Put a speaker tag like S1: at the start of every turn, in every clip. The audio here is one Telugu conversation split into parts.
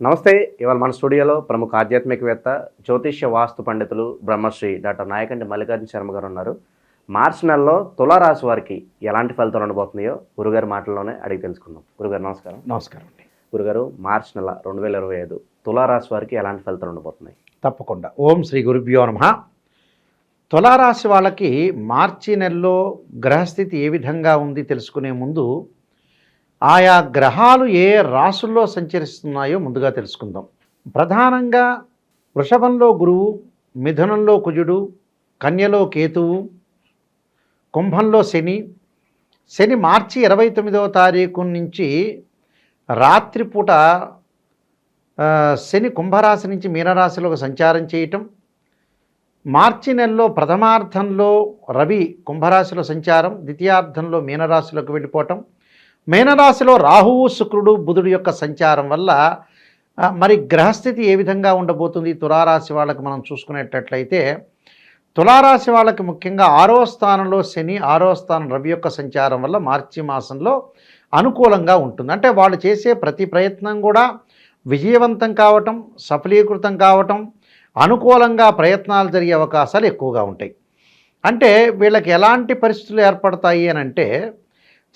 S1: నమస్తే ఇవాళ మన స్టూడియోలో ప్రముఖ ఆధ్యాత్మికవేత్త జ్యోతిష్య వాస్తు పండితులు బ్రహ్మశ్రీ డాక్టర్ నాయకంటి మల్లికార్జున శర్మ గారు ఉన్నారు. మార్చి నెలలో తులారాశి వారికి ఎలాంటి ఫలితాలు ఉండబోతున్నాయో గురుగారి మాటల్లోనే అడిగి తెలుసుకుందాం. గురుగారు నమస్కారం.
S2: నమస్కారం అండి.
S1: గురుగారు మార్చి నెల రెండు వేల ఇరవై ఐదు తులారాశి వారికి ఎలాంటి ఫలితాలు ఉండబోతున్నాయి?
S2: తప్పకుండా. ఓం శ్రీ గురుభ్యో నమ. తులారాశి వాళ్ళకి మార్చి నెలలో గ్రహస్థితి ఏ విధంగా ఉంది తెలుసుకునే ముందు ఆయా గ్రహాలు ఏ రాసుల్లో సంచరిస్తున్నాయో ముందుగా తెలుసుకుందాం. ప్రధానంగా వృషభంలో గురువు మిథునంలో కుజుడు కన్యలో కేతువు కుంభంలో శని. శని మార్చి ఇరవై తొమ్మిదవ తారీఖు నుంచి రాత్రిపూట శని కుంభరాశి నుంచి మీనరాశిలోకి సంచారం చేయటం. మార్చి నెలలో ప్రథమార్థంలో రవి కుంభరాశిలో సంచారం ద్వితీయార్థంలో మీనరాశిలోకి వెళ్ళిపోవటం. మీనరాశిలో రాహువు శుక్రుడు బుధుడు యొక్క సంచారం వల్ల మరి గ్రహస్థితి ఏ విధంగా ఉండబోతుంది? తులారాశి వాళ్ళకి మనం చూసుకునేటట్లయితే తులారాశి వాళ్ళకి ముఖ్యంగా ఆరో స్థానంలో శని ఆరో స్థానం రవి యొక్క సంచారం వల్ల మార్చి మాసంలో అనుకూలంగా ఉంటుంది. అంటే వాళ్ళు చేసే ప్రతి ప్రయత్నం కూడా విజయవంతం కావటం సఫలీకృతం కావటం అనుకూలంగా ప్రయత్నాలు జరిగే అవకాశాలు ఎక్కువగా ఉంటాయి. అంటే వీళ్ళకి ఎలాంటి పరిస్థితులు ఏర్పడతాయి అని అంటే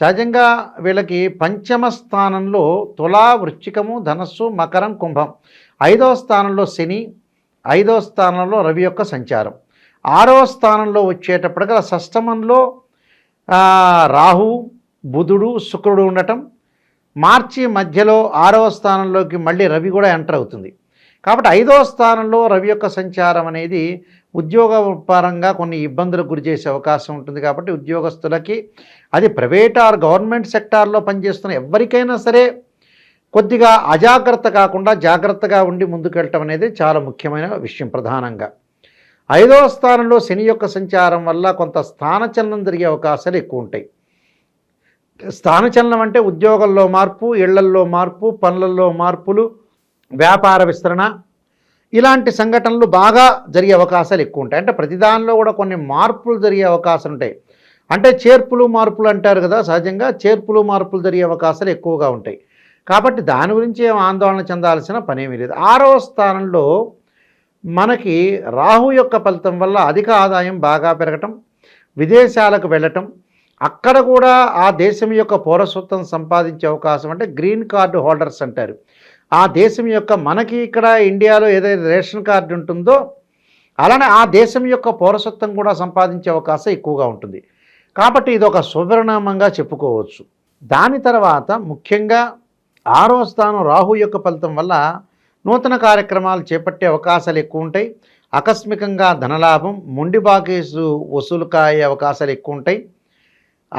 S2: సహజంగా వీళ్ళకి పంచమ స్థానంలో తులా వృశ్చికము ధనస్సు మకరం కుంభం. ఐదవ స్థానంలో శని ఐదవ స్థానంలో రవి యొక్క సంచారం. ఆరవ స్థానంలో వచ్చేటప్పటికల్లా షష్టమంలో రాహు బుధుడు శుక్రుడు ఉండటం. మార్చి మధ్యలో ఆరవ స్థానంలోకి మళ్ళీ రవి కూడా ఎంటర్ అవుతుంది. కాబట్టి ఐదవ స్థానంలో రవి యొక్క సంచారం అనేది ఉద్యోగ పరంగా కొన్ని ఇబ్బందులకు గురి చేసే అవకాశం ఉంటుంది కాబట్టి ఉద్యోగస్తులకి అది ప్రైవేట్ ఆర్ గవర్నమెంట్ సెక్టార్లో పనిచేస్తున్న ఎవరికైనా సరే కొద్దిగా అజాగ్రత్త కాకుండా జాగ్రత్తగా ఉండి ముందుకెళ్ళటం అనేది చాలా ముఖ్యమైన విషయం ప్రధానంగా. ఐదవ స్థానంలో శని యొక్క సంచారం వల్ల కొంత స్థానచలనం జరిగే అవకాశాలు ఎక్కువ ఉంటాయి. స్థానచలనం అంటే ఉద్యోగంలో మార్పు ఇళ్ళల్లో మార్పు పనులలో మార్పులు వ్యాపార విస్తరణ ఇలాంటి సంఘటనలు బాగా జరిగే అవకాశాలు ఎక్కువ ఉంటాయి అంటే ప్రతిదానిలో కూడా కొన్ని మార్పులు జరిగే అవకాశాలు ఉంటాయి. అంటే చేర్పులు మార్పులు అంటారు కదా సహజంగా చేర్పులు మార్పులు జరిగే అవకాశాలు ఎక్కువగా ఉంటాయి. కాబట్టి దాని గురించి ఏం ఆందోళన చెందాల్సిన పనేమీ లేదు. ఆరవ స్థానంలో మనకి రాహు యొక్క ఫలితం వల్ల అధిక ఆదాయం బాగా పెరగటం విదేశాలకు వెళ్ళటం అక్కడ కూడా ఆ దేశం యొక్క పౌరసత్వం సంపాదించే అవకాశం అంటే గ్రీన్ కార్డు హోల్డర్స్ అంటారు. ఆ దేశం యొక్క మనకి ఇక్కడ ఇండియాలో ఏదైతే రేషన్ కార్డు ఉంటుందో అలానే ఆ దేశం యొక్క పౌరసత్వం కూడా సంపాదించే అవకాశం ఎక్కువగా ఉంటుంది. కాబట్టి ఇది ఒక శుభపరిణామంగా చెప్పుకోవచ్చు. దాని తర్వాత ముఖ్యంగా ఆరో స్థానం రాహు యొక్క ఫలితం వల్ల నూతన కార్యక్రమాలు చేపట్టే అవకాశాలు ఎక్కువ ఉంటాయి. ఆకస్మికంగా ధనలాభం మొండి బాకేసు వసూలు కాయే అవకాశాలు ఎక్కువ ఉంటాయి.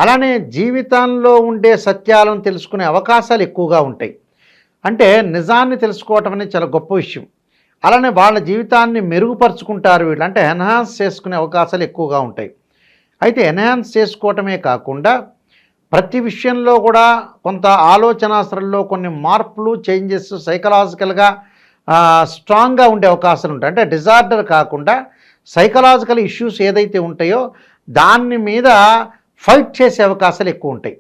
S2: అలానే జీవితంలో ఉండే సత్యాలను తెలుసుకునే అవకాశాలు ఎక్కువగా ఉంటాయి. అంటే నిజాన్ని తెలుసుకోవటం అనేది చాలా గొప్ప విషయం. అలానే వాళ్ళ జీవితాన్ని మెరుగుపరుచుకుంటారు వీళ్ళు. అంటే ఎన్హాన్స్ చేసుకునే అవకాశాలు ఎక్కువగా ఉంటాయి. అయితే ఎన్హాన్స్ చేసుకోవటమే కాకుండా ప్రతి విషయంలో కూడా కొంత ఆలోచనాశ్రల్లో కొన్ని మార్పులు చేంజెస్ సైకలాజికల్గా స్ట్రాంగ్గా ఉండే అవకాశాలు ఉంటాయి. అంటే డిజార్డర్ కాకుండా సైకలాజికల్ ఇష్యూస్ ఏదైతే ఉంటాయో దాన్ని మీద ఫైట్ చేసే అవకాశాలు ఎక్కువ ఉంటాయి.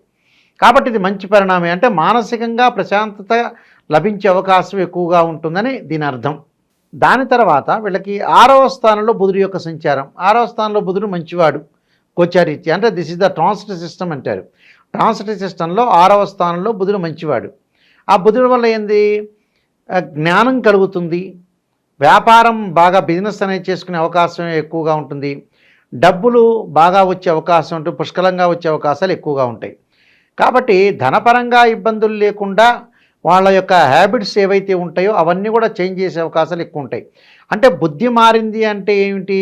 S2: కాబట్టి ఇది మంచి పరిణామం. అంటే మానసికంగా ప్రశాంతత లభించే అవకాశం ఎక్కువగా ఉంటుందని దీని అర్థం. దాని తర్వాత వీళ్ళకి ఆరవ స్థానంలో బుధుడు యొక్క సంచారం. ఆరవ స్థానంలో బుధుడు మంచివాడు గోచారీత్య. అంటే this is the transit system అంటారు. ట్రాన్సిట్ సిస్టంలో ఆరవ స్థానంలో బుధుడు మంచివాడు. ఆ బుధుడు వల్ల ఏంది? జ్ఞానం కలుగుతుంది. వ్యాపారం బాగా బిజినెస్ అనేది చేసుకునే అవకాశం ఎక్కువగా ఉంటుంది. డబ్బులు బాగా వచ్చే అవకాశం ఉంటుంది. పుష్కలంగా వచ్చే అవకాశాలు ఎక్కువగా ఉంటాయి. కాబట్టి ధనపరంగా ఇబ్బందులు లేకుండా వాళ్ళ యొక్క హ్యాబిట్స్ ఏవైతే ఉంటాయో అవన్నీ కూడా చేంజ్ చేసే అవకాశాలు ఎక్కువ ఉంటాయి అంటే బుద్ధి మారింది అంటే ఏమిటి?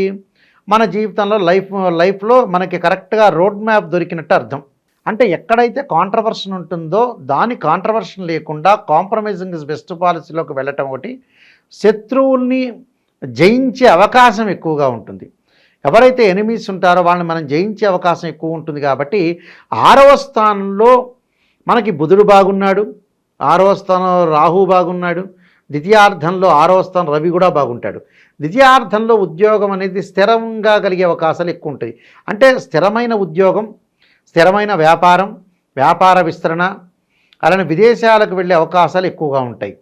S2: మన జీవితంలో లైఫ్ లైఫ్లో మనకి కరెక్ట్గా రోడ్ మ్యాప్ దొరికినట్టు అర్థం. అంటే ఎక్కడైతే కాంట్రవర్షన్ ఉంటుందో దాని కాంట్రవర్షన్ లేకుండా కాంప్రమైజింగ్ ఇస్ బెస్ట్ పాలసీలోకి వెళ్ళటం ఒకటి. శత్రువుల్ని జయించే అవకాశం ఎక్కువగా ఉంటుంది. ఎవరైతే ఎనిమీస్ ఉంటారో వాళ్ళని మనం జయించే అవకాశం ఎక్కువ ఉంటుంది కాబట్టి ఆరవ స్థానంలో మనకి బుధుడు బాగున్నాడు. ఆరవ స్థానంలో రాహు బాగున్నాడు. ద్వితీయార్థంలో ఆరవ స్థానం రవి కూడా బాగుంటాడు. ద్వితీయార్థంలో ఉద్యోగం అనేది స్థిరంగా కలిగే అవకాశాలు ఎక్కువ ఉంటాయి. అంటే స్థిరమైన ఉద్యోగం స్థిరమైన వ్యాపారం వ్యాపార విస్తరణ అలానే విదేశాలకు వెళ్ళే అవకాశాలు ఎక్కువగా ఉంటాయి.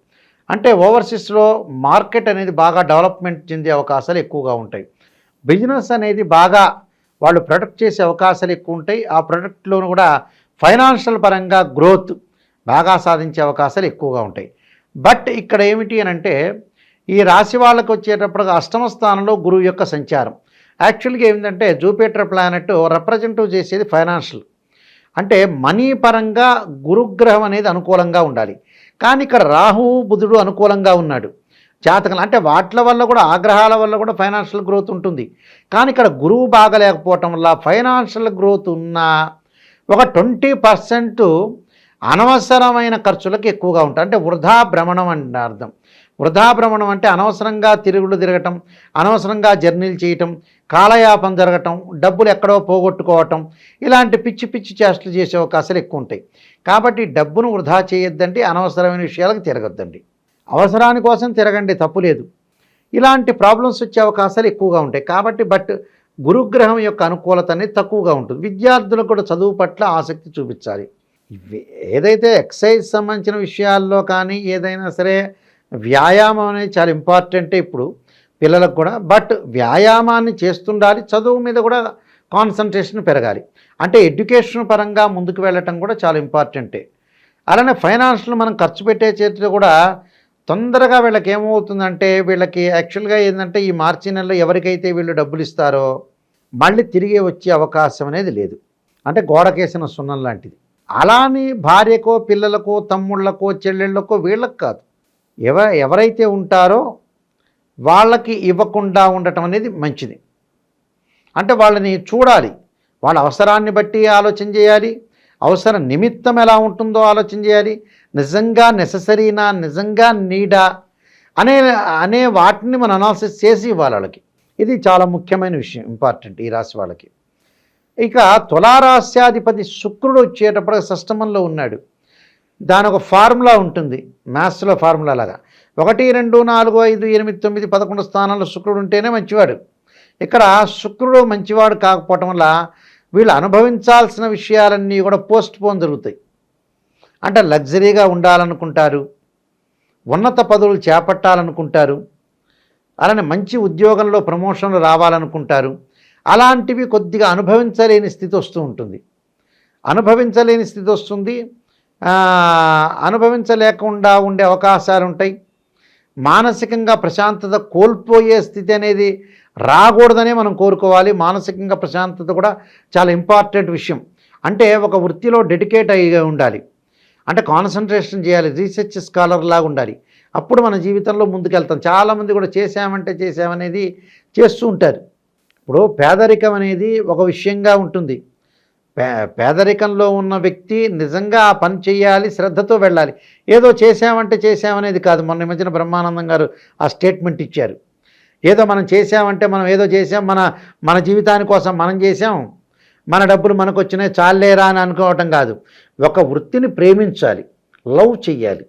S2: అంటే ఓవర్సీస్లో మార్కెట్ అనేది బాగా డెవలప్మెంట్ చెందే అవకాశాలు ఎక్కువగా ఉంటాయి. బిజినెస్ అనేది బాగా వాళ్ళు ప్రొడక్ట్ చేసే అవకాశాలు ఎక్కువ ఉంటాయి. ఆ ప్రొడక్ట్లోనూ కూడా ఫైనాన్షియల్ పరంగా గ్రోత్ బాగా సాధించే అవకాశాలు ఎక్కువగా ఉంటాయి. బట్ ఇక్కడ ఏమిటి అని అంటే ఈ రాశి వాళ్ళకు వచ్చేటప్పుడు అష్టమ స్థానంలో గురువు యొక్క సంచారం. యాక్చువల్గా ఏంటంటే జూపిటర్ ప్లానెట్ రిప్రజెంటివ్ చేసేది ఫైనాన్షియల్ అంటే మనీ పరంగా గురుగ్రహం అనేది అనుకూలంగా ఉండాలి. కానీ ఇక్కడ రాహువు బుధుడు అనుకూలంగా ఉన్నాడు. జాతకం అంటే వాట్ల వల్ల కూడా ఆగ్రహాల వల్ల కూడా ఫైనాన్షియల్ గ్రోత్ ఉంటుంది. కానీ ఇక్కడ గురువు బాగలేకపోవటం వల్ల ఫైనాన్షియల్ గ్రోత్ ఉన్న ఒక ట్వంటీ పర్సెంట్ అనవసరమైన ఖర్చులకు ఎక్కువగా ఉంటాయి. అంటే వృధా భ్రమణం అంటే అర్థం. వృధా భ్రమణం అంటే అనవసరంగా తిరుగులు తిరగటం అనవసరంగా జర్నీలు చేయటం కాలయాపం జరగటం డబ్బులు ఎక్కడో పోగొట్టుకోవటం ఇలాంటి పిచ్చి పిచ్చి చేష్టలు చేసే అవకాశాలు ఎక్కువ ఉంటాయి. కాబట్టి డబ్బును వృధా చేయొద్దండి అనవసరమైన విషయాలకు తిరగొద్దండి. అవసరాని కోసం తిరగండి తప్పు లేదు. ఇలాంటి ప్రాబ్లమ్స్ వచ్చే అవకాశాలు ఎక్కువగా ఉంటాయి. కాబట్టి బట్ గురుగ్రహం యొక్క అనుకూలత అనేది తక్కువగా ఉంటుంది. విద్యార్థులకు కూడా చదువు పట్ల ఆసక్తి చూపించాలి. ఏదైతే ఎక్సైజ్ సంబంధించిన విషయాల్లో కానీ ఏదైనా సరే వ్యాయామం అనేది చాలా ఇంపార్టెంటే ఇప్పుడు పిల్లలకు కూడా. బట్ వ్యాయామాన్ని చేస్తుండాలి చదువు మీద కూడా కాన్సన్ట్రేషన్ పెరగాలి. అంటే ఎడ్యుకేషన్ పరంగా ముందుకు వెళ్ళటం కూడా చాలా ఇంపార్టెంటే. అలానే ఫైనాన్షియల్ మనం ఖర్చు పెట్టే చేతిలో కూడా తొందరగా వీళ్ళకి ఏమవుతుందంటే వీళ్ళకి యాక్చువల్గా ఏంటంటే ఈ మార్చి నెలలో ఎవరికైతే వీళ్ళు డబ్బులు ఇస్తారో మళ్ళీ తిరిగి వచ్చే అవకాశం అనేది లేదు. అంటే గోడకేసిన సున్నం లాంటిది. అలానే భార్యకో పిల్లలకో తమ్ముళ్ళకో చెల్లెళ్ళకో వీళ్ళకి కాదు. ఎవ ఎవరైతే ఉంటారో వాళ్ళకి ఇవ్వకుండా ఉండటం అనేది మంచిది. అంటే వాళ్ళని చూడాలి. వాళ్ళ అవసరాన్ని బట్టి ఆలోచన చేయాలి. అవసర నిమిత్తం ఎలా ఉంటుందో ఆలోచన చేయాలి. నిజంగా నెససరీనా నిజంగా నీడా అనే అనే వాటిని మనం అనాలసిస్ చేసి ఇవ్వాలి వాళ్ళకి. ఇది చాలా ముఖ్యమైన విషయం ఇంపార్టెంట్ ఈ రాశి వాళ్ళకి. ఇక తులారాస్యాధిపతి శుక్రుడు వచ్చేటప్పుడు సష్టమంలో ఉన్నాడు. దాని ఒక ఫార్ములా ఉంటుంది. మ్యాథ్స్లో ఫార్ములా లాగా. ఒకటి రెండు నాలుగు ఐదు ఎనిమిది తొమ్మిది పదకొండు స్థానాల్లో శుక్రుడు ఉంటేనే మంచివాడు. ఇక్కడ శుక్రుడు మంచివాడు కాకపోవటం వల్ల వీళ్ళు అనుభవించాల్సిన విషయాలన్నీ కూడా పోస్ట్ పోన్ జరుగుతాయి. అంటే లగ్జరీగా ఉండాలనుకుంటారు. ఉన్నత పదవులు చేపట్టాలనుకుంటారు. అలానే మంచి ఉద్యోగంలో ప్రమోషన్లు రావాలనుకుంటారు. అలాంటివి కొద్దిగా అనుభవించలేని స్థితి వస్తూ ఉంటుంది. అనుభవించలేని స్థితి వస్తుంది. అనుభవించలేకుండా ఉండే అవకాశాలు ఉంటాయి. మానసికంగా ప్రశాంతత కోల్పోయే స్థితి అనేది రాకూడదనే మనం కోరుకోవాలి. మానసికంగా ప్రశాంతత కూడా చాలా ఇంపార్టెంట్ విషయం. అంటే ఒక వృత్తిలో డెడికేట్ అయ్యి ఉండాలి. అంటే కాన్సన్ట్రేషన్ చేయాలి. రీసెర్చ్ స్కాలర్ లాగా ఉండాలి. అప్పుడు మన జీవితంలో ముందుకెళ్తాం. చాలామంది కూడా చేసామంటే చేసామనేది చేస్తూ ఉంటారు. ఇప్పుడు పేదరికం అనేది ఒక విషయంగా ఉంటుంది. పే పేదరికంలో ఉన్న వ్యక్తి నిజంగా ఆ పని చేయాలి శ్రద్ధతో వెళ్ళాలి. ఏదో చేశామంటే చేశామనేది కాదు. మొన్న మధ్యన బ్రహ్మానందం గారు ఆ స్టేట్మెంట్ ఇచ్చారు. ఏదో మనం చేసామంటే మనం ఏదో చేసాం మన మన జీవితాని కోసం మనం చేసాం మన డబ్బులు మనకు వచ్చినాయి చాలేరా అని అనుకోవటం కాదు. ఒక వృత్తిని ప్రేమించాలి లవ్ చెయ్యాలి.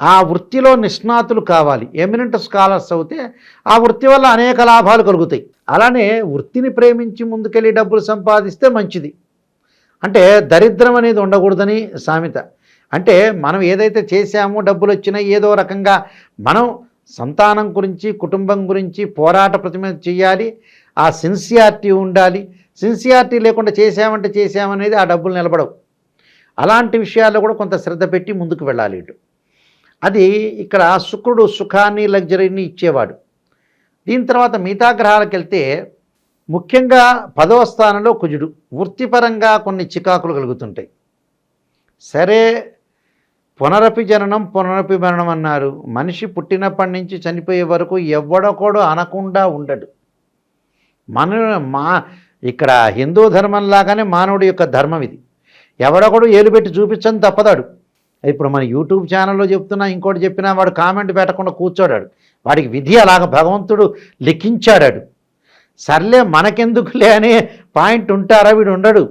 S2: ఆ వృత్తిలో నిష్ణాతులు కావాలి. ఎమినెంట్ స్కాలర్స్ అవుతే ఆ వృత్తి వల్ల అనేక లాభాలు కలుగుతాయి. అలానే వృత్తిని ప్రేమించి ముందుకెళ్ళి డబ్బులు సంపాదిస్తే మంచిది. అంటే దరిద్రం అనేది ఉండకూడదని సామెత. అంటే మనం ఏదైతే చేశామో డబ్బులు వచ్చినాయి ఏదో రకంగా మనం సంతానం గురించి కుటుంబం గురించి పోరాట ప్రతిమ చేయాలి ఆ సిన్సియారిటీ ఉండాలి. సిన్సియారిటీ లేకుండా చేశామంటే చేశామనేది ఆ డబ్బులు నిలబడవు. అలాంటి విషయాల్లో కూడా కొంత శ్రద్ధ పెట్టి ముందుకు వెళ్ళాలి ఇటు. అది ఇక్కడ శుక్రుడు సుఖాన్ని లగ్జరీని ఇచ్చేవాడు. దీని తర్వాత మిగతా గ్రహాలకు వెళ్తే ముఖ్యంగా పదవ స్థానంలో కుజుడు. వృత్తిపరంగా కొన్ని చికాకులు కలుగుతుంటాయి. సరే పునరపి జననం పునరపి మరణం అన్నారు. మనిషి పుట్టినప్పటి నుంచి చనిపోయే వరకు ఎవడొకడు అనకుండా ఉండడు. మన మా ఇక్కడ హిందూ ధర్మం లాగానే మానవుడి యొక్క ధర్మం ఇది. ఎవడొకడు ఏలుబెట్టి చూపించని తప్పదాడు. ఇప్పుడు మన యూట్యూబ్ ఛానల్లో చెప్తున్నా ఇంకోటి చెప్పినా వాడు కామెంట్ పెట్టకుండా కూర్చోడాడు. వాడికి విధి అలాగ భగవంతుడు లిఖించాడాడు. సర్లే మనకెందుకులే అనే పాయింట్ ఉంటారా వీడు ఉండడు.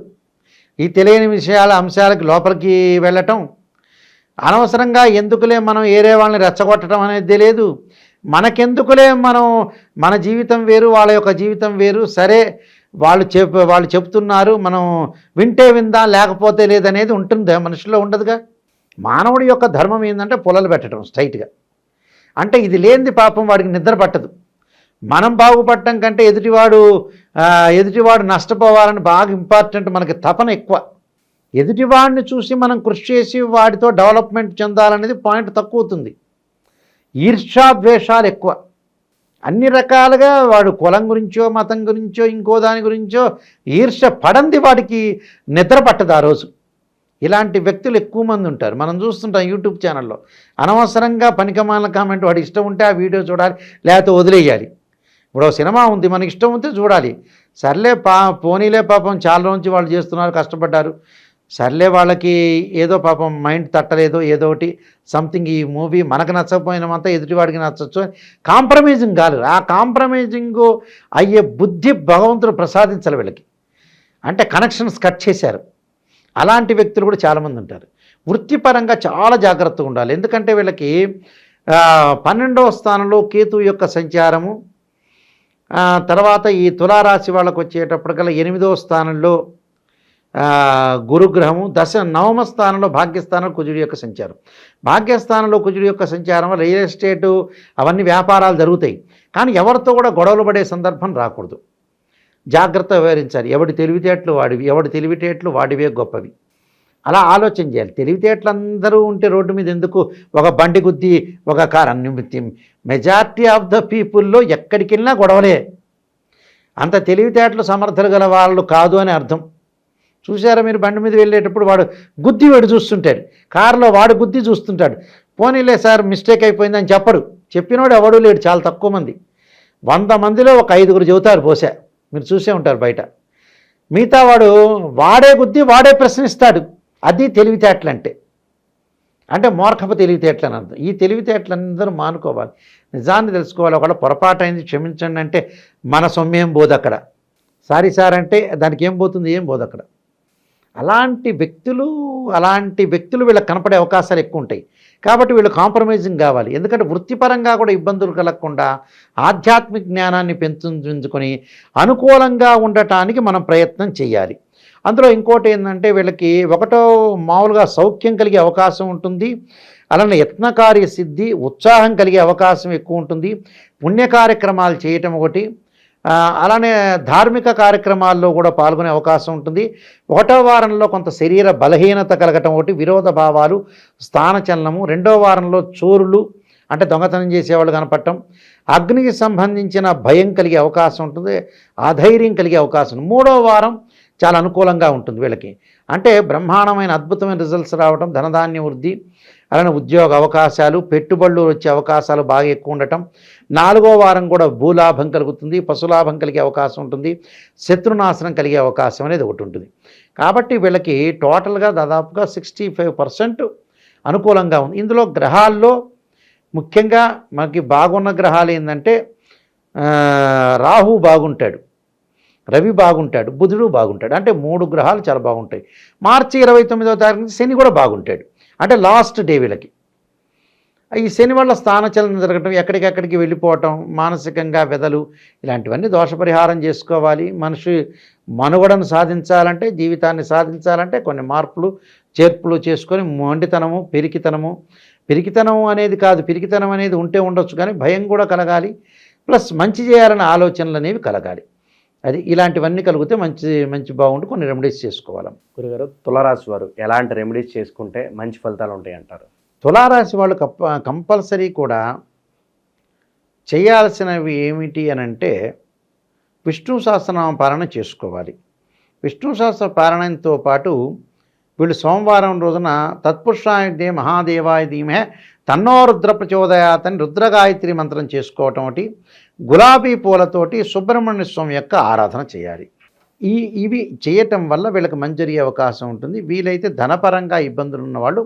S2: ఈ తెలియని విషయాల అంశాలకి లోపలికి వెళ్ళటం అనవసరంగా ఎందుకులే మనం ఏరే వాళ్ళని రెచ్చగొట్టడం అనేది తెలియదు. మనకెందుకులే మనం మన జీవితం వేరు వాళ్ళ యొక్క జీవితం వేరు సరే వాళ్ళు చెప్ వాళ్ళు చెప్తున్నారు మనం వింటే విందా లేకపోతే లేదనేది ఉంటుంది మనుషుల్లో ఉండదుగా. మానవుడి యొక్క ధర్మం ఏంటంటే పొలలు పెట్టడం స్ట్రైట్గా. అంటే ఇది లేనిది పాపం వాడికి నిద్ర పట్టదు. మనం బాగుపడటం కంటే ఎదుటివాడు ఎదుటివాడు నష్టపోవాలని బాగా ఇంపార్టెంట్ మనకి తపన ఎక్కువ. ఎదుటివాడిని చూసి మనం కృషి చేసి వాడితో డెవలప్మెంట్ చెందాలనేది పాయింట్ తక్కువ అవుతుంది ఎక్కువ. అన్ని రకాలుగా వాడు కులం గురించో మతం గురించో ఇంకో దాని గురించో ఈర్ష్య పడంది వాడికి నిద్ర పట్టదు ఆ రోజు. ఇలాంటి వ్యక్తులు ఎక్కువ మంది ఉంటారు. మనం చూస్తుంటాం యూట్యూబ్ ఛానల్లో. అనవసరంగా పనికమాల కామెంట్ వాడి ఇష్టం ఉంటే ఆ వీడియో చూడాలి లేకపోతే వదిలేయాలి. ఇప్పుడు ఓ సినిమా ఉంది మనకి ఇష్టం ఉంటే చూడాలి. సర్లే పా పోనీలే పాపం చాలా నుంచి వాళ్ళు చేస్తున్నారు కష్టపడ్డారు. సర్లే వాళ్ళకి ఏదో పాపం మైండ్ తట్టలేదో ఏదో ఒకటి సంథింగ్ ఈ మూవీ మనకు నచ్చకపోయినంతా ఎదుటివాడికి నచ్చచ్చు. కాంప్రమైజింగ్ కాదు. ఆ కాంప్రమైజింగ్ అయ్యే బుద్ధి భగవంతుడు ప్రసాదించాలి వీళ్ళకి. అంటే కనెక్షన్స్ కట్ చేశారు. అలాంటి వ్యక్తులు కూడా చాలామంది ఉంటారు. వృత్తిపరంగా చాలా జాగ్రత్తగా ఉండాలి. ఎందుకంటే వీళ్ళకి పన్నెండవ స్థానంలో కేతు యొక్క సంచారము తర్వాత ఈ తులారాశి వాళ్ళకు వచ్చేటప్పటికల్లా ఎనిమిదవ స్థానంలో గురుగ్రహము దశ నవమ స్థానంలో భాగ్యస్థానంలో కుజుడి యొక్క సంచారం. భాగ్యస్థానంలో కుజుడి యొక్క సంచారం వల్ల రియల్ ఎస్టేటు అవన్నీ వ్యాపారాలు జరుగుతాయి. కానీ ఎవరితో కూడా గొడవలు పడే సందర్భం రాకూడదు. జాగ్రత్త వివరించాలి ఎవడి తెలివితేటలు వాడివి ఎవడి తెలివితేటలు వాడివే గొప్పవి. అలా ఆలోచన చేయాలి. తెలివితేటలు అందరూ ఉంటే రోడ్డు మీద ఎందుకు ఒక బండి గుద్ది ఒక కార్? అన్ని మెజారిటీ ఆఫ్ ద పీపుల్లో ఎక్కడికి వెళ్ళినా గొడవలే. అంత తెలివితేటలు సమర్థులు గల వాళ్ళు కాదు అని అర్థం. చూసారా మీరు బండి మీద వెళ్ళేటప్పుడు వాడు గుద్ది వాడు చూస్తుంటాడు. కారులో వాడు గుద్ది చూస్తుంటాడు. పోనీలే సార్ మిస్టేక్ అయిపోయిందని చెప్పడు. చెప్పినోడు ఎవడూ లేడు చాలా తక్కువ మంది. వంద మందిలో ఒక ఐదుగురు చెబుతారు బహుశా. మీరు చూసే ఉంటారు బయట. మిగతా వాడు వాడే బుద్ధి వాడే ప్రశ్నిస్తాడు. అది తెలివితేటలు అంటే అంటే మూర్ఖపు తెలివితేటలు అర్థం. ఈ తెలివితేటలు అందరూ మానుకోవాలి. నిజాన్ని తెలుసుకోవాలి. ఒకవేళ పొరపాటు అయింది క్షమించండి అంటే మన సొమ్మేం పోదు అక్కడ సారీ సార్ అంటే దానికి ఏం పోతుంది? ఏం పోదు అక్కడ అలాంటి వ్యక్తులు అలాంటి వ్యక్తులు వీళ్ళకి కనపడే అవకాశాలు ఎక్కువ ఉంటాయి కాబట్టి వీళ్ళు కాంప్రమైజింగ్ కావాలి. ఎందుకంటే వృత్తిపరంగా కూడా ఇబ్బందులు కలగకుండా ఆధ్యాత్మిక జ్ఞానాన్ని పెంచుకొని అనుకూలంగా ఉండటానికి మనం ప్రయత్నం చేయాలి. అందులో ఇంకోటి ఏంటంటే వీళ్ళకి ఒకటో మామూలుగా సౌఖ్యం కలిగే అవకాశం ఉంటుంది. అలానే యత్నకార్య సిద్ధి ఉత్సాహం కలిగే అవకాశం ఎక్కువ ఉంటుంది పుణ్య కార్యక్రమాలు చేయటం ఒకటి. అలానే ధార్మిక కార్యక్రమాల్లో కూడా పాల్గొనే అవకాశం ఉంటుంది. ఒకటో వారంలో కొంత శరీర బలహీనత కలగటం ఒకటి విరోధ భావాలు స్థానచలనము రెండో వారంలో చోరులు అంటే దొంగతనం చేసేవాళ్ళు కనపడటం. అగ్నికి సంబంధించిన భయం కలిగే అవకాశం ఉంటుంది అధైర్యం కలిగే అవకాశం మూడో వారం చాలా అనుకూలంగా ఉంటుంది వీళ్ళకి. అంటే బ్రహ్మాండమైన అద్భుతమైన రిజల్ట్స్ రావడం ధనధాన్య వృద్ధి అలానే ఉద్యోగ అవకాశాలు పెట్టుబడులు వచ్చే అవకాశాలు బాగా ఎక్కువ ఉండటం. నాలుగో వారం కూడా భూలాభం కలుగుతుంది పశులాభం కలిగే అవకాశం ఉంటుంది శత్రునాశనం కలిగే అవకాశం అనేది ఒకటి ఉంటుంది. కాబట్టి వీళ్ళకి టోటల్గా దాదాపుగా సిక్స్టీ ఫైవ్ పర్సెంట్ అనుకూలంగా ఉంది. ఇందులో గ్రహాల్లో ముఖ్యంగా మనకి బాగున్న గ్రహాలు ఏంటంటే రాహు బాగుంటాడు. రవి బాగుంటాడు బుధుడు బాగుంటాడు. అంటే మూడు గ్రహాలు చాలా బాగుంటాయి. మార్చి ఇరవై తొమ్మిదవ తారీఖు నుంచి శని కూడా బాగుంటాడు. అంటే లాస్ట్ డే వీళ్ళకి. ఈ శని వల్ల స్థానచలనం జరగటం ఎక్కడికెక్కడికి వెళ్ళిపోవటం మానసికంగా వెదలు ఇలాంటివన్నీ దోషపరిహారం చేసుకోవాలి. మనిషి మనుగడను సాధించాలంటే జీవితాన్ని సాధించాలంటే కొన్ని మార్పులు చేర్పులు చేసుకొని మొండితనము పెరికితనము. పిరికితనం అనేది కాదు పిరికితనం అనేది ఉంటే ఉండొచ్చు కానీ భయం కూడా కలగాలి. ప్లస్ మంచి చేయాలనే ఆలోచనలు అనేవి కలగాలి. అది ఇలాంటివన్నీ కలిగితే మంచి మంచి బాగుండి కొన్ని రెమెడీస్ చేసుకోవాలి.
S1: గురుగారు తులరాశి వారు ఎలాంటి రెమెడీస్ చేసుకుంటే మంచి ఫలితాలు ఉంటాయి అంటారు?
S2: తులారాశి వాళ్ళు కప్ప కంపల్సరీ కూడా చేయాల్సినవి ఏమిటి అని అంటే విష్ణు సహస్రనామ పాలన చేసుకోవాలి. విష్ణు సహస్ర పారాయణంతో పాటు వీళ్ళు సోమవారం రోజున తత్పురుషాయ దే మహాదేవాయ ధీమే తన్నో రుద్ర ప్రచోదయాత్ అని రుద్రగాయత్రి మంత్రం చేసుకోవటం ఒకటి గులాబీ పూలతోటి సుబ్రహ్మణ్య స్వామి యొక్క ఆరాధన చేయాలి. ఈ ఇవి చేయటం వల్ల వీళ్ళకి మంజరి అవకాశం ఉంటుంది. వీలైతే ధనపరంగా ఇబ్బందులు ఉన్నవాళ్ళు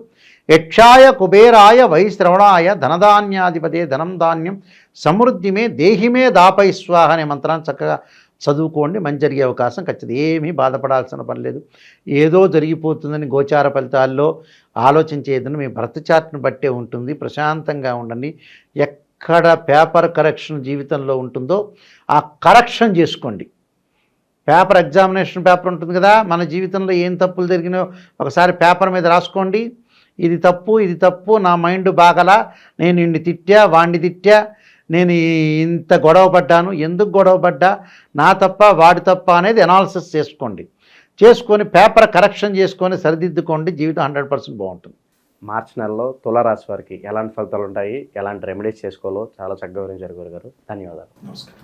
S2: యక్షాయ కుబేరాయ వైశ్రవణాయ ధనధాన్యాధిపతే ధనం ధాన్యం సమృద్ధిమే దేహిమే దాపై స్వాహ అనే మంత్రాన్ని చక్కగా చదువుకోండి. మంచి జరిగే అవకాశం ఖచ్చితంగా. ఏమీ బాధపడాల్సిన పని లేదు. ఏదో జరిగిపోతుందని గోచార ఫలితాల్లో ఆలోచించేదని మీ భర్త చాట్ను బట్టే ఉంటుంది. ప్రశాంతంగా ఉండండి. ఎక్కడ పేపర్ కరెక్షన్ జీవితంలో ఉంటుందో ఆ కరెక్షన్ చేసుకోండి. పేపర్ ఎగ్జామినేషన్ పేపర్ ఉంటుంది కదా మన జీవితంలో ఏం తప్పులు జరిగినాయో ఒకసారి పేపర్ మీద రాసుకోండి. ఇది తప్పు ఇది తప్పు నా మైండ్ బాగలా నేను ఇన్ని తిట్టా వాడిని తిట్టా నేను ఇంత గొడవ పడ్డాను ఎందుకు గొడవ పడ్డా నా తప్ప వాడి తప్ప అనేది అనాలిసిస్ చేసుకోండి. చేసుకొని పేపర్ కరెక్షన్ చేసుకొని సరిదిద్దుకోండి జీవితం హండ్రెడ్ పర్సెంట్ బాగుంటుంది.
S1: మార్చి నెలలో తులారాశి వారికి ఎలాంటి ఫలితాలు ఉంటాయి? ఎలాంటి రెమెడీస్ చేసుకోవాలో? చాలా చక్కగా వివరించారు గురుగారు. ధన్యవాదాలు.
S3: నమస్కారం.